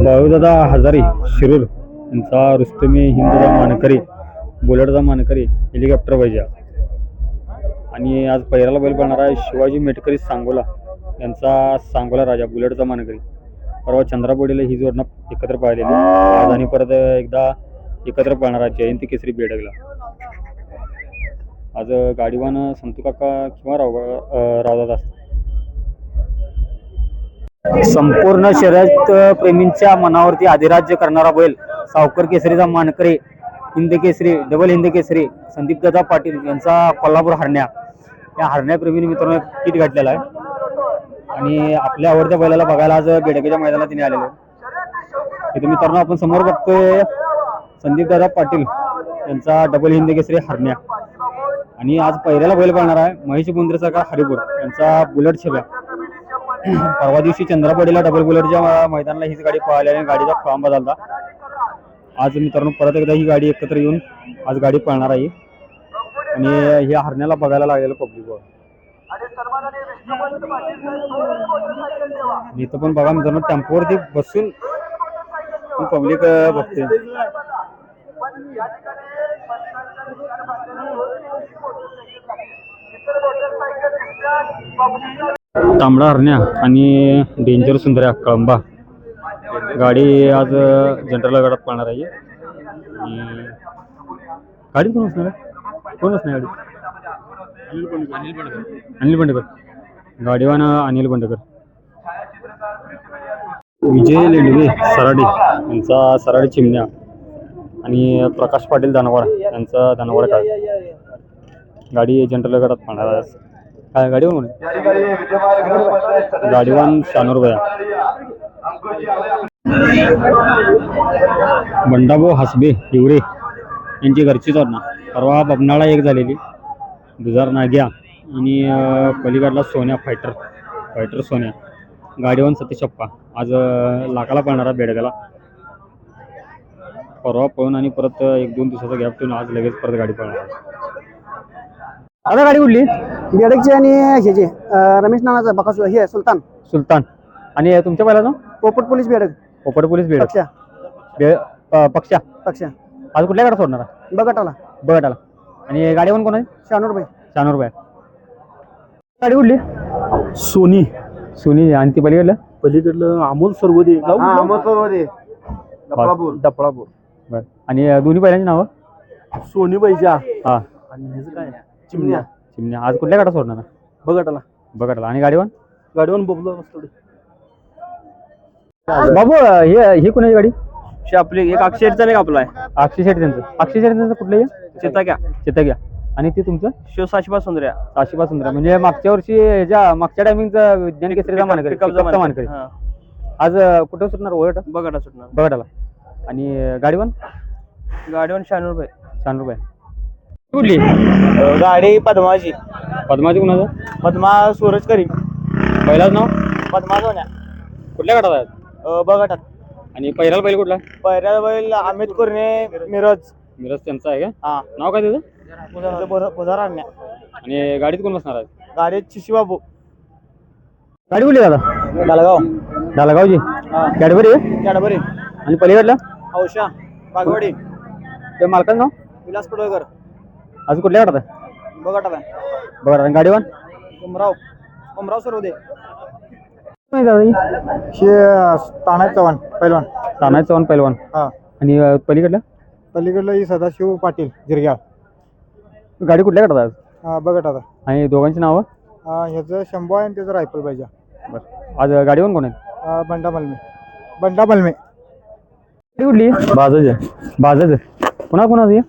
बाळूदादा हजारे शिरूर यांचा रुस्तमी हिंदुदा मानकरी बुलेटचा मानकरी हेलिकॉप्टर पाहिजे आणि आज पहिल्याला बैल पाहणार आहे शिवाजी मेटकरी सांगोला यांचा सांगोला राजा बुलेटचा मानकरी. परवा चंद्रापुडीला ही जोडणं एकत्र पाहिलेली. आज आणि परत एकदा एकत्र पाहणार आहे जयंती केसरी बेडगला. आज गाडीवान संतू काका किंवा राव रावदादा असतात. संपूर्ण शर्यत प्रेमींच्या मनावरती अधिराज्य करणारा बैल सावकर केसरीचा मानकरी हिंद केसरी डबल हिंद केसरी संदीप दादा पाटील यांचा कोल्हापूर हरण्या. या हरण्याप्रेमीने मित्रांनो किट घातलेला आहे. आणि आपल्या आवडत्या बैलाला बघायला आज बेडकेच्या मैदानात तिने आलेलो आहे इथे मित्रांनो आपण समोर बघतोय संदीप दादा पाटील यांचा डबल हिंद केसरी हरण्या. आणि आज पहिल्याला बैल पाळणार आहे महेश बुंद्रेचा का हरिपूर यांचा बुलेट छब्या परवा दिवशी चंद्रापडीला डबल बुलेटच्या मैदानाला हीच गाडी पळाली आणि गाडीचा फॉर्म बदलला. आज मित्रांनो परत एकदा ही गाडी एकत्र येऊन आज गाडी पळणार आहे आणि हे हरण्याला बघायला लागलेलं पब्लिक इथं पण बघा मित्रांनो टेम्पोवरती बसून पब्लिक बघते तांबडा हरण्या आणि डेंजर सुंदर्या कळंबा. गाडी आज जनरल गडात पाहणार आहे. गाडी कोण असणार आहे? कोण असणार गाडी? अनिल बंडकर गाडीवान अनिल बंडकर विजय लेंडवे सराडे. यांचा सराडे चिमण्या. आणि प्रकाश पाटील दानवार यांचा दानवार काळ. गाडी जनरल गडात पाहणार आहे काय गाडीवर कोण गाडीवान शहाण्णव रुपया बंडाभाऊ हसबे हिवरे यांची घरचीच ना परवा बबनाळा एक झालेली. दुजार नाग्या आणि पलीकडला सोन्या फायटर. फायटर सोन्या. गाडीवान सतीश अप्पा. आज लाकाला लाखाला पळणारा बेडगाला परवा पळून आणि परत एक दोन दिवसाचा गॅप ठेवून आज लगेच परत गाडी पळणार आता गाडी कुठली? बेडकची आणि ह्याची अं, रमेश नानाचा बकासू हे सुलतान. सुलतान. आणि तुमच्या पहिला नाव? पोपट पोलीस बेडक. पोपट पोलीस बेड पक्षा. बे- प- पक्षा. पक्षा. आज कुठल्या गाडा सोडणार आहे? बगटाला. बघत आला आणि गाडीवर कोण आहे? शानूर भाई. शानूर बाय गाडी कुठली? सोनी. सोनी आणि ती पलीकडलं? पलीकडलं अमोल सर्वदे. गाव दपळापूर. बरं. आणि अं, दोन्ही पहिल्यांची नावं? सोनी बाईच्या हा. आणि ह्याचं काय? चिमण्या. चिमण्या आज कुठल्या गाडा सोडणार आहे? बघाटाला बघत आला आणि गाडीवर? गाडीवर थोडी बाबू हे ही कोणाची गाडी? आपली एक अक्षरचा नाही आपला आहे. अक्षय शेठ त्यांचं. अक्षय शेठ त्यांचं कुठलं हे चिता घ्या चित्ता घ्या आणि ते तुमचं? शिव साशिबा सुंदर्या. साशिबा सुंदरा म्हणजे मागच्या वर्षी ह्याच्या मागच्या टायमिंगचा विज्ञान केसरीचा मानकरी पिकअपचा मानकरी. आज कुठं सुटणार ओळख बघाटा सुटणार. बघत आला आणि गाडीवर? गाडीवर शानूर भाई. छान रुपये कुठली? गाडी पद्माची. पद्माची कुणाचं? पद्मा सूरज करी पहिलाच नाव? पद्मा सोन्या. कुठल्या गटात आहेत? बघाटात आणि पहिल्याला पहिलं कुठला? पहिल्या बैल अमित कुर्णे मिरज. मिरज त्यांचा आहे का? हा. नाव काय त्याचं? पुजार आणण्या आणि गाडीत कोण बसणार आहे? गाडीत शिशीबाबू गाडी कुठली दादा? डालगाव डालागावची कॅडबरी आहे? कॅडबरी. आणि पलीकडला? औषा बागवाडी. ते मालकाचं नाव? विलास पडवकर आज कुठल्या बघाटाला बघा आणि गाडीवान उमराव. उमराव नाही दादा ही. हे तानाय चव्हाण पैलवान. तानाजी चव्हाण पहिलवान हा. आणि अं, पलीकडलं? पलीकडलं ही सदाशिव पाटील जिरग्याळ. गाडी कुठल्या गटात आहे हा बगटाला आणि दोघांची नावं? हा ह्याचं शंभू आहे आणि त्याचं रायफल पाहिजे. बरं. आज गाडीवर कोण आहे? हा, बंडा मलमे. बंडा मलमे. गाडी कुठली? बाजाज आहे बाजाज आहे? पुन्हा कोणाचं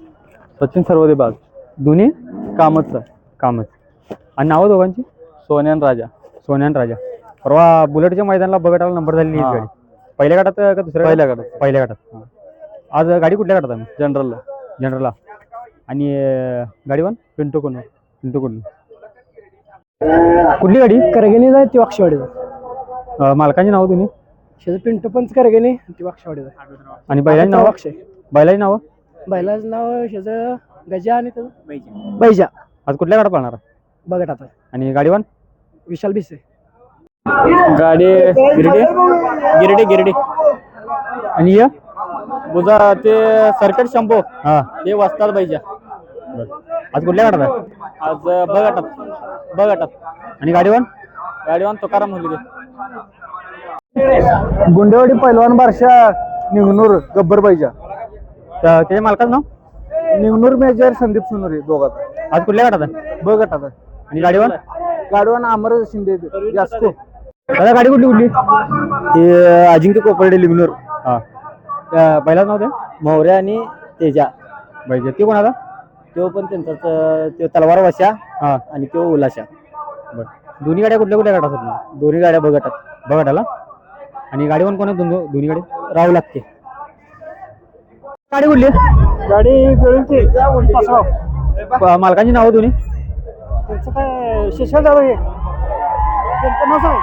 सचिन सर्वदे बाज. दोन्ही कामच कामच. आणि नावं दोघांची? सोन्यान राजा. सोन्यान राजा. परवा बुलेटच्या मैदानाला बघटाला नंबर झालेली ही. गाडी. पहिल्या गटात का दुसऱ्या पहिल्या गटात? पहिल्या गटात. आज गाडी कुठल्या गटात आहे जनरलला. जनरलला. आणि अं, गाडीवान पिंटो कोण पिंटो कोण कुठली गाडी? करगेने जाय ती वाक्षवाडीचा अं, मालकांची नावं तुम्ही शेज पिंटू पंच करगेने ती वाक्षवाडीचा आणि बैलांची नावं? अक्षय. बैलाची नावं? बैलाचं नाव शेज गजा आणि त्याचं बैजा. आज कुठल्या गाडा पाळणार? बगटाचा आणि गाडीवान विशाल भिसे. गाडी गिरडी? गिरडी गिरडी. आणि हे? बुजा ते सर्किट शंभो. हा. हे वाजतात पाहिजे आज कुठल्या गाठात आहे आज बघाटात बघाटात आणि गाडीवर? गाडीवान तुकाराम मुलगे. गुंडेवाडी पैलवान बारशा निघनूर गब्बर पाहिजे तर त्याच्या मालकाचं नाव? निघनूर मेजर संदीप सोनुरे दोघात. आज कुठल्या गाठात आहे? ब गटात आणि गाडीवर? गाडवान अमर शिंदे जास्को. दादा गाडी कुठली कुठली? हे अजिंक्य कोपर्डे लिग्नूर. हा. त्या बैलाच नाव ते? मौर्या आणि तेजा. पाहिजे ते कोणाचा तो पण त्यांचाच तो तलवार वशा हा. आणि तो उलाशा. बर. दोन्ही गाड्या कुठल्या कुठल्या गाठात होत्या दोन्ही गाड्या बघटात बघा आणि गाडीवर कोण आहे दोन दोन्ही गाडी? राव लागते गाडी कुठली? गाडी प- मालकांची नावं दोन्ही? त्यांचं काय शिशल दादा हे. त्यांचं नाव सांग.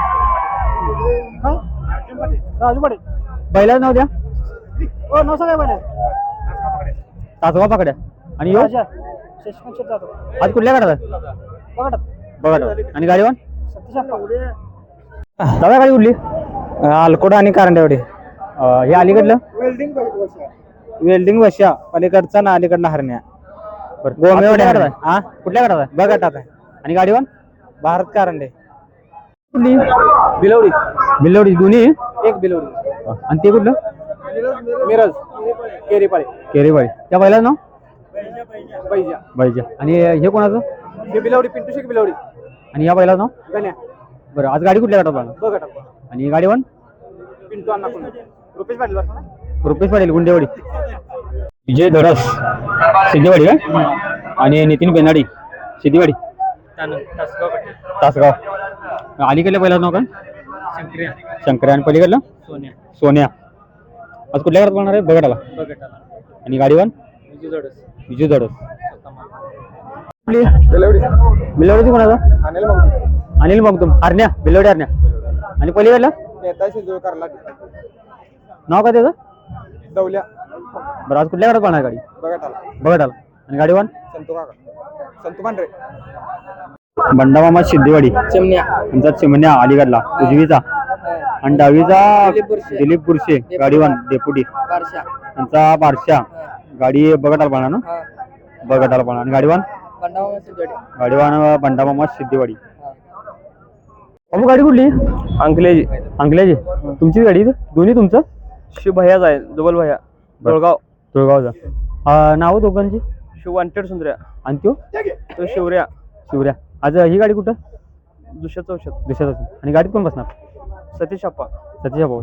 काय? राजू पाटील. बैलाच नाव द्या. हो नाव सांगा पाटील तासगाव पाकड्या. आणि यो? राजा. आज कुठल्या बघटात. बघा आणि गाडीवर सतीश दादा गाडी कुठली? आलकोड आणि कारंडेवाडी हे अलीकडलं? वेल्डिंग वेल्डिंग वशा पलीकडचा ना अलीकडला हरण्या. बरं. गोमेवाडी कुठल्या हरण्या. आहे? हा? कुठल्या गाठात आहे? आणि गाडीवर? भारत कारंडे. कुठली? बिलवडी. बिल्लोडी दोन्ही एक बिलवडी. आणि ते कुठलं? मिरज. केरीपाळे. केरेवाडी त्या नाव? पैजा बैजा. आणि हे कोणाचं? हे बिलवडी पिंटू शेख बिलवडी. आणि या बैलाचं नाव? गण्या. बरं आज गाडी कुठल्या बघटात आणि गाडीवर? पिंटू अण्णा कोण? रुपेश पाटील बरं का? रुपेश पाटील गुंडेवाडी. विजय धडस सिद्धेवाडी का? आणि नितीन बेनाडी सिद्धेवाडी. तासगाव अलीकडल्या पहिल्याच नाव काय? शंकर्या आणि पलीकडलं? सोन्या. सोन्या. आज कुठल्या घरात बोलणार आहे? बघटाला आणि गाडीवर? विजू धडस. बिलवडी कोणाचा अनिल मग अनिल मगदुम हरण्या बिलवडी हरण्या आणि पलीकडलं? नाव काय त्याचं? दौल्या. बरं आज कुठल्या बोलणार गाडी? बघटाला बघायला आणि गाडीवर संतू काका. संतू पांढरे. बंडामामा सिद्धेवाडी. चिमण्या. चिमण्या अलीगडला. उजवीचा. आणि डावीचा दिलीप बुरशे. बुरशे गाडीवान डेपुटी. बारशा. त्यांचा बारशा. गाडी बघटाला पाहणार ना? बघटाला पाहणार. आणि गाडीवान बंडावा सिद्धवाडी. गाडीवान बंडामामा सिद्धेवाडी. बाबू गाडी कुठली? अंकलेजी. अंकल्याची तुमची गाडी? दोन्ही तुमचं? शिव भैयाच आहे डबल भैया दोळगाव तुळगावचा अं, नावं दोघांची? शिव वांटेड सुंदर्या. आणि त्यो? तो शिवऱ्या. शिवऱ्या. आज ही गाडी कुठं? दुसऱ्या चौशात. दुसऱ्याच आणि गाडीत कोण बसणार? सतीश अप्पा सतीश भाऊ